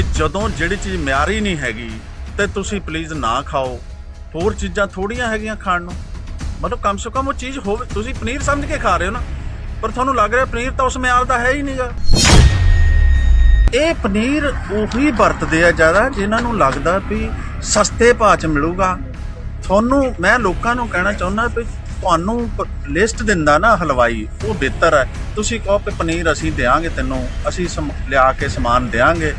ਵੀ ਜਦੋਂ ਜਿਹੜੀ ਚੀਜ਼ ਮਿਆਰੀ ਨਹੀਂ ਹੈਗੀ, ਤੇ ਤੁਸੀਂ ਪਲੀਜ਼ ਨਾ ਖਾਓ। ਹੋਰ ਚੀਜ਼ਾਂ ਥੋੜੀਆਂ ਹੈਗੀਆਂ ਖਾਣ ਨੂੰ। ਮਤਲਬ ਕਮ ਸੇ ਕਮ ਉਹ ਚੀਜ਼ ਹੋਵੇ, ਤੁਸੀਂ ਪਨੀਰ ਸਮਝ ਕੇ ਖਾ ਰਹੇ ਹੋ ਨਾ। ਪਰ ਤੁਹਾਨੂੰ ਲੱਗ ਰਿਹਾ ਪਨੀਰ ਤਾਂ ਉਸ ਮਿਆਰ ਦਾ ਹੈ ਹੀ ਨਹੀਂਗਾ ਇਹ ਪਨੀਰ ਉਹੀ ਵਰਤਦੇ ਆ ਜ਼ਿਆਦਾ ਜਿਨ੍ਹਾਂ ਨੂੰ ਲੱਗਦਾ ਵੀ ਸਸਤੇ ਭਾਅ 'ਚ ਮਿਲੂਗਾ। ਤੁਹਾਨੂੰ, ਮੈਂ ਲੋਕਾਂ ਨੂੰ ਕਹਿਣਾ ਚਾਹੁੰਦਾ ਵੀ ਤੁਹਾਨੂੰ ਲਿਸਟ ਦਿੰਦਾ ਨਾ ਹਲਵਾਈ, ਉਹ ਬਿਹਤਰ ਹੈ। ਤੁਸੀਂ ਕਹੋ ਕਿ ਪਨੀਰ ਅਸੀਂ ਦੇਾਂਗੇ ਤੈਨੂੰ, ਅਸੀਂ ਸਮ- ਲਿਆ ਕੇ ਸਮਾਨ ਦੇਾਂਗੇ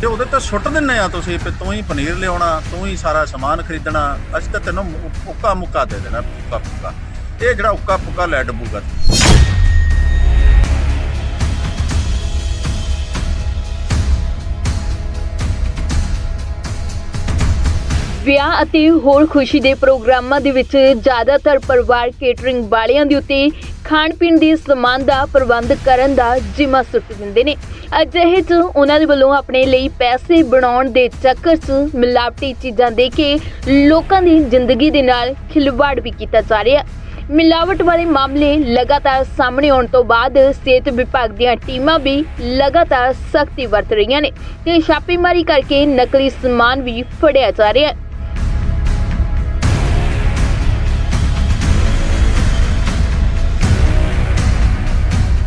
ਤੇ ਉਹਦੇ ਤੇ ਸੁੱਟ ਦਿੰਨੇ ਆ ਤੁਸੀਂ ਵੀ ਤੂੰ ਹੀ ਪਨੀਰ ਲਿਆਉਣਾ, ਤੂੰ ਹੀ ਸਾਰਾ ਸਮਾਨ ਖਰੀਦਣਾ, ਅਸੀਂ ਤਾਂ ਤੈਨੂੰ ਉੱਕਾ ਮੁੱਕਾ ਦੇ ਦੇਣਾ ਉੱਕਾ ਪੁੱਕਾ ਇਹ ਜਿਹੜਾ ਉੱਕਾ ਪੁੱਕਾ ਲੈ ਡਬੂਗਾ। ਵਿਆਹ ਅਤੇ ਹੋਰ ਖੁਸ਼ੀ ਦੇ ਪ੍ਰੋਗਰਾਮਾਂ ਦੇ ਵਿੱਚ ਜ਼ਿਆਦਾਤਰ ਪਰਿਵਾਰ ਕੇਟਰਿੰਗ ਵਾਲਿਆਂ ਦੇ ਉੱਤੇ ਖਾਣ ਪੀਣ ਦੇ ਸਮਾਨ ਦਾ ਪ੍ਰਬੰਧ ਕਰਨ ਦਾ ਜ਼ਿੰਮਾ ਸੁੱਟ ਦਿੰਦੇ ਨੇ। ਅਜਿਹੇ 'ਚ ਉਹਨਾਂ ਦੇ ਵੱਲੋਂ ਆਪਣੇ ਲਈ ਪੈਸੇ ਬਣਾਉਣ ਦੇ ਚੱਕਰ 'ਚ ਮਿਲਾਵਟੀ ਚੀਜ਼ਾਂ ਦੇ ਕੇ ਲੋਕਾਂ ਦੀ ਜ਼ਿੰਦਗੀ ਦੇ ਨਾਲ ਖਿਲਵਾੜ ਵੀ ਕੀਤਾ ਜਾ ਰਿਹਾ। ਮਿਲਾਵਟ ਵਾਲੇ ਮਾਮਲੇ ਲਗਾਤਾਰ ਸਾਹਮਣੇ ਆਉਣ ਤੋਂ ਬਾਅਦ ਸਿਹਤ ਵਿਭਾਗ ਦੀਆਂ ਟੀਮਾਂ ਵੀ ਲਗਾਤਾਰ ਸਖਤੀ ਵਰਤ ਰਹੀਆਂ ਨੇ ਤੇ ਛਾਪੇਮਾਰੀ ਕਰਕੇ ਨਕਲੀ ਸਮਾਨ ਵੀ ਫੜਿਆ ਜਾ ਰਿਹਾ। ਹੈ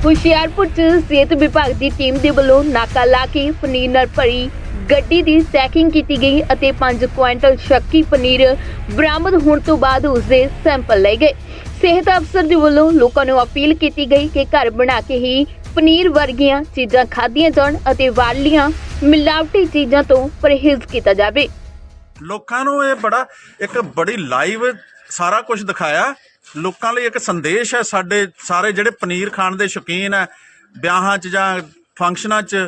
ਹੁਸ਼ਿਆਰਪੁਰ ਚ ਸਿਹਤ ਵਿਭਾਗ ਦੀ ਟੀਮ ਦੇ ਵੱਲੋਂ ਨਾਕਾ ਲਾ ਕੇ ਪਨੀਰ ਨਾਲ ਭਰੀ ਗੱਡੀ ਦੀ ਚੈਕਿੰਗ ਕੀਤੀ ਗਈ ਅਤੇ 5 ਕੁਇੰਟਲ ਸ਼ੱਕੀ ਪਨੀਰ ਬਰਾਮਦ ਹੋਣ ਤੋਂ ਬਾਅਦ ਉਸ ਦੇ ਸੈਂਪਲ ਲਏ ਗਏ। ਸਿਹਤ ਅਫਸਰ ਦੇ ਵੱਲੋਂ ਲੋਕਾਂ ਨੂੰ ਅਪੀਲ ਕੀਤੀ ਗਈ ਕਿ ਘਰ ਬਣਾ ਕੇ ਹੀ ਪਨੀਰ ਵਰਗੀਆਂ ਚੀਜ਼ਾਂ ਖਾਧੀਆਂ ਜਾਣ ਅਤੇ ਵਾਲੀਆਂ ਮਿਲਾਵਟੀ ਚੀਜ਼ਾਂ ਤੋਂ ਪਰਹੇਜ਼ ਕੀਤਾ ਜਾਵੇ। ਲੋਕਾਂ ਨੂੰ ਇਹ ਬੜਾ, ਇੱਕ ਬੜੀ ਲਾਈਵ ਸਾਰਾ ਕੁਝ ਦਿਖਾਇਆ। ਲੋਕਾਂ ਲਈ ਇੱਕ ਸੰਦੇਸ਼ ਹੈ ਸਾਡੇ ਸਾਰੇ ਜਿਹੜੇ ਪਨੀਰ ਖਾਣ ਦੇ ਸ਼ੌਕੀਨ ਹੈ, ਵਿਆਹਾਂ 'ਚ ਜਾਂ ਫੰਕਸ਼ਨਾਂ 'ਚ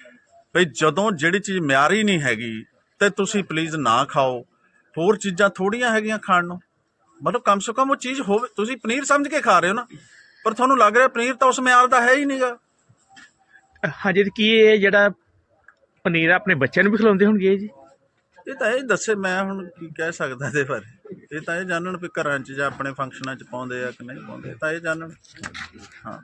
ਭਈ ਜਦੋਂ ਜਿਹੜੀ ਚੀਜ਼ ਮਿਆਰੀ ਨਹੀਂ ਹੈਗੀ ਤੇ ਤੁਸੀਂ ਪਲੀਜ਼ ਨਾ ਖਾਓ। ਹੋਰ ਚੀਜ਼ਾਂ ਥੋੜੀਆਂ ਹੈਗੀਆਂ ਖਾਣ ਨੂੰ। ਮਤਲਬ ਕਮ ਸੇ ਕਮ ਉਹ ਚੀਜ਼ ਹੋਵੇ ਤੁਸੀਂ ਪਨੀਰ ਸਮਝ ਕੇ ਖਾ ਰਹੇ ਹੋ ਨਾ ਪਰ ਤੁਹਾਨੂੰ ਲੱਗ ਰਿਹਾ ਪਨੀਰ ਤਾਂ ਉਸ ਮਿਆਰ ਦਾ ਹੈ ਹੀ ਨਹੀਂਗਾ ਹਾਂਜੀ ਕੀ ਇਹ ਜਿਹੜਾ ਪਨੀਰ ਆਪਣੇ ਬੱਚਿਆਂ ਨੂੰ ਵੀ ਖਿਲਾਉਂਦੇ ਹੋਣਗੇ ਜੀ? ਇਹ ਤਾਂ ਇਹ ਦੱਸੇ ਮੈਂ ਹੁਣ ਕੀ ਕਹਿ ਸਕਦਾ ਇਹਦੇ ਬਾਰੇ। ਇਹ ਤਾਂ ਇਹ ਜਾਣਨ ਵੀ ਘਰਾਂ 'ਚ ਜਾਂ ਆਪਣੇ ਫੰਕਸ਼ਨਾਂ 'ਚ ਪਾਉਂਦੇ ਆ ਕਿ ਨਹੀਂ ਪਾਉਂਦੇ ਇਹ ਤਾਂ ਇਹ ਜਾਣਨ। ਹਾਂ।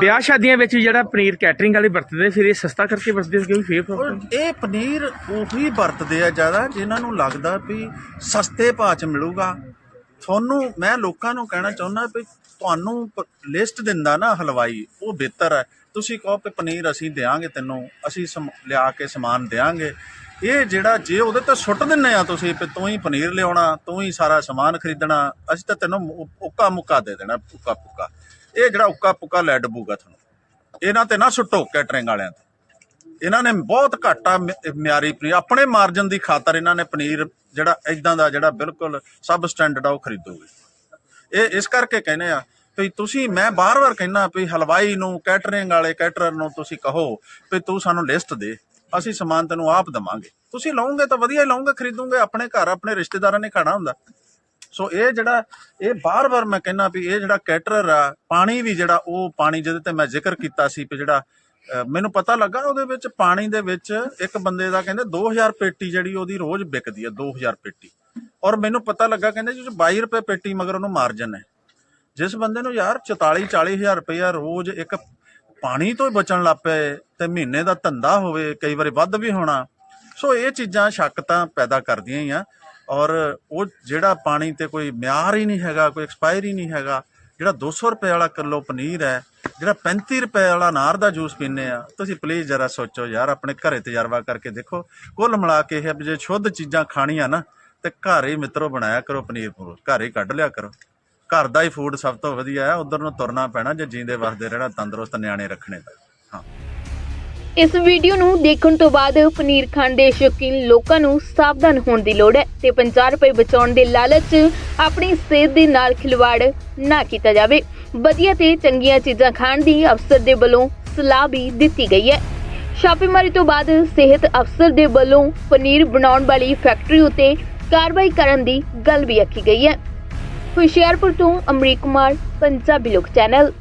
ਵਿਆਹ ਸ਼ਾਦੀਆਂ ਵਿੱਚ ਵੀ ਜਿਹੜਾ ਪਨੀਰ ਕੈਟਰਿੰਗ ਵਾਲੇ ਵਰਤਦੇ ਫਿਰ ਇਹ ਸਸਤਾ ਕਰਕੇ ਵਰਤਦੇ ਹੋ ਕਿਉਂਕਿ ਫੇਰ ਔਰ ਇਹ ਪਨੀਰ ਉਹੀ ਵਰਤਦੇ ਆ ਜ਼ਿਆਦਾ ਜਿਨ੍ਹਾਂ ਨੂੰ ਲੱਗਦਾ ਵੀ ਸਸਤੇ ਭਾਅ 'ਚ ਮਿਲੂਗਾ। ਤੁਹਾਨੂੰ ਮੈਂ ਲੋਕਾਂ ਨੂੰ ਕਹਿਣਾ ਚਾਹੁੰਦਾ ਵੀ ਤੁਹਾਨੂੰ ਲਿਸਟ ਦਿੰਦਾ ਨਾ ਹਲਵਾਈ ਉਹ ਬਿਹਤਰ ਹੈ। ਤੁਸੀਂ ਕਹੋ ਕਿ ਪਨੀਰ ਅਸੀਂ ਦੇਾਂਗੇ ਤੈਨੂੰ ਅਸੀਂ ਲਿਆ ਕੇ ਸਮਾਨ ਦੇਾਂਗੇ ਇਹ ਜਿਹੜਾ ਜੇ ਉਹਦੇ ਤੇ ਸੁੱਟ ਦਿੰਨੇ ਆ ਤੁਸੀਂ, ਵੀ ਤੂੰ ਹੀ ਪਨੀਰ ਲਿਆਉਣਾ, ਤੂੰ ਹੀ ਸਾਰਾ ਸਮਾਨ ਖਰੀਦਣਾ, ਅਸੀਂ ਤਾਂ ਤੈਨੂੰ ਉੱਕਾ ਮੁੱਕਾ ਦੇ ਦੇਣਾ, ਉੱਕਾ ਪੁੱਕਾ। ਇਹ ਜਿਹੜਾ ਉੱਕਾ ਪੁੱਕਾ ਲੈ ਡਬੂਗਾ ਤੁਹਾਨੂੰ, ਇਹਨਾਂ ਤੇ ਨਾ ਸੁੱਟੋ ਕੈਟਰਿੰਗ ਵਾਲਿਆਂ ਤੇ। ਇਹਨਾਂ ਨੇ ਬਹੁਤ ਘਾਟਾ ਮਿਆਰੀ ਪਨੀਰ, ਆਪਣੇ ਮਾਰਜਨ ਦੀ ਖਾਤਰ ਇਹਨਾਂ ਨੇ ਪਨੀਰ ਜਿਹੜਾ ਇਦਾਂ ਦਾ ਜਿਹੜਾ ਬਿਲਕੁਲ ਸਬ ਸਟੈਂਡਰਡ ਆ, ਉਹ ਖਰੀਦੋਗੇ। ਇਹ ਇਸ ਕਰਕੇ ਕਹਿੰਦੇ ਆ ਵੀ ਤੁਸੀਂ, ਮੈਂ ਬਾਰ-ਬਾਰ ਕਹਿੰਦਾ ਵੀ ਹਲਵਾਈ ਨੂੰ, ਕੈਟਰਿੰਗ ਵਾਲੇ ਕੈਟਰਰ ਨੂੰ ਤੁਸੀਂ ਕਹੋ ਵੀ ਤੂੰ ਸਾਨੂੰ ਲਿਸਟ ਦੇ। ਅਸੀਂ ਸਮਾਨ ਤੈਨੂੰ ਆਪ ਦਵਾਂਗੇ। ਤੁਸੀਂ ਲਓਗੇ ਤਾਂ ਵਧੀਆ ਲਓਗੇ, ਖਰੀਦੋਗੇ, ਆਪਣੇ ਘਰ, ਆਪਣੇ ਰਿਸ਼ਤੇਦਾਰਾਂ ਨੇ ਖਾਣਾ ਹੁੰਦਾ। ਸੋ ਇਹ ਜਿਹੜਾ, ਇਹ ਬਾਰ-ਬਾਰ ਮੈਂ ਕਹਿੰਦਾ ਵੀ ਇਹ ਜਿਹੜਾ ਕੈਟਰਰ ਆ, ਪਾਣੀ ਵੀ ਜਿਹੜਾ ਉਹ ਪਾਣੀ ਜਿਹਦੇ ਤੇ ਮੈਂ ਜ਼ਿਕਰ ਕੀਤਾ ਸੀ ਵੀ ਜਿਹੜਾ ਮੈਨੂੰ ਪਤਾ ਲੱਗਾ ਉਹਦੇ ਵਿੱਚ ਪਾਣੀ ਦੇ ਵਿੱਚ ਇੱਕ ਬੰਦੇ ਦਾ ਕਹਿੰਦੇ 2000 ਪੇਟੀ ਜਿਹੜੀ ਉਹਦੀ ਰੋਜ਼ ਵਿਕਦੀ ਹੈ 2000 ਪੇਟੀ। ਔਰ ਮੈਨੂੰ ਪਤਾ ਲੱਗਾ ਕਹਿੰਦੇ ਜੀ 22 ਰੁਪਏ ਪੇਟੀ ਮਗਰ ਉਹਨੂੰ ਮਾਰਜਨ ਹੈ। ਜਿਸ ਬੰਦੇ ਨੂੰ ਯਾਰ 44 40000 ਰੁਪਇਆ ਰੋਜ਼ ਇੱਕ ਪਾਣੀ ਤੋਂ ਹੀ ਬਚਣ ਲੱਗ ਪਏ ਤੇ ਮਹੀਨੇ ਦਾ ਧੰਦਾ ਹੋਵੇ, ਕਈ ਵਾਰੀ ਵੱਧ ਵੀ ਹੋਣਾ। ਸੋ ਇਹ ਚੀਜ਼ਾਂ ਸ਼ੱਕ ਤਾਂ ਪੈਦਾ ਕਰਦੀਆਂ ਹੀ ਆ ਔਰ ਉਹ ਜਿਹੜਾ ਪਾਣੀ ਤੇ ਕੋਈ ਮਿਆਰ ਹੀ ਨਹੀਂ ਹੈਗਾ, ਕੋਈ ਐਕਸਪਾਇਰ ਨਹੀਂ ਹੈਗਾ, ਜਿਹੜਾ 200 ਰੁਪਏ ਵਾਲਾ ਕਿਲੋ ਪਨੀਰ ਹੈ, ਜਿਹੜਾ 35 ਰੁਪਏ ਵਾਲਾ ਨਾਰ ਦਾ ਜੂਸ ਪੀਂਦੇ ਆ, ਤੁਸੀਂ ਪਲੀਜ਼ ਜਰਾ ਸੋਚੋ ਯਾਰ, ਆਪਣੇ ਘਰੇ ਤਜਰਬਾ ਕਰਕੇ ਦੇਖੋ। ਕੁੱਲ ਮਿਲਾ ਕੇ ਇਹ ਜੇ ਸ਼ੁੱਧ ਚੀਜ਼ਾਂ ਖਾਣੀਆਂ ਨਾ, ਤੇ ਘਰ ਹੀ ਮਿੱਤਰੋ ਬਣਾਇਆ ਕਰੋ ਪਨੀਰ ਪੂਰ, ਘਰ ਹੀ ਕੱਢ ਲਿਆ ਕਰੋ। ਘਰ ਦਾ ਹੀ ਫੂਡ ਸਭ ਤੋਂ ਵਧੀਆ ਹੈ, ਉਧਰ ਨੂੰ ਤੁਰਨਾ ਪੈਣਾ ਜੇ ਜੀਂਦੇ ਵਸਦੇ ਰਹਿਣਾ, ਤੰਦਰੁਸਤ ਨਿਆਣੇ ਰੱਖਣੇ ਤਾਂ। ਹਾਂ। ਇਸ ਵੀਡੀਓ ਨੂੰ ਦੇਖਣ ਤੋਂ ਬਾਅਦ ਪਨੀਰ ਖਾਣ ਦੇ ਸ਼ੌਕੀਨ ਲੋਕਾਂ ਨੂੰ ਸਾਵਧਾਨ ਹੋਣ ਦੀ ਲੋੜ ਹੈ ਤੇ 50 ਰੁਪਏ ਬਚਾਉਣ ਦੇ ਲਾਲਚ ਆਪਣੀ ਸਿਹਤ ਦੇ ਨਾਲ ਖਿਲਵਾੜ ਨਾ ਕੀਤਾ ਜਾਵੇ। ਵਧੀਆ ਤੇ ਚੰਗੀਆਂ ਚੀਜ਼ਾਂ ਖਾਣ ਦੀ ਅਫਸਰ ਦੇ ਵੱਲੋਂ ਸਲਾਹ ਵੀ ਦਿੱਤੀ ਗਈ ਹੈ। ਛਾਪੇਮਾਰੀ ਤੋਂ ਬਾਅਦ ਸਿਹਤ ਅਫਸਰ ਦੇ ਵੱਲੋਂ ਪਨੀਰ ਬਣਾਉਣ ਵਾਲੀ ਫੈਕਟਰੀ ਉਤੇ ਕਾਰਵਾਈ ਕਰਨ ਦੀ ਗੱਲ ਵੀ ਆਖੀ ਗਈ ਹੈ। ਹੁਸ਼ਿਆਰਪੁਰ ਤੋਂ ਅਮਰੀਕ ਕੁਮਾਰ ਪੰਜਾਬੀ ਲੋਕ ਚੈਨਲ।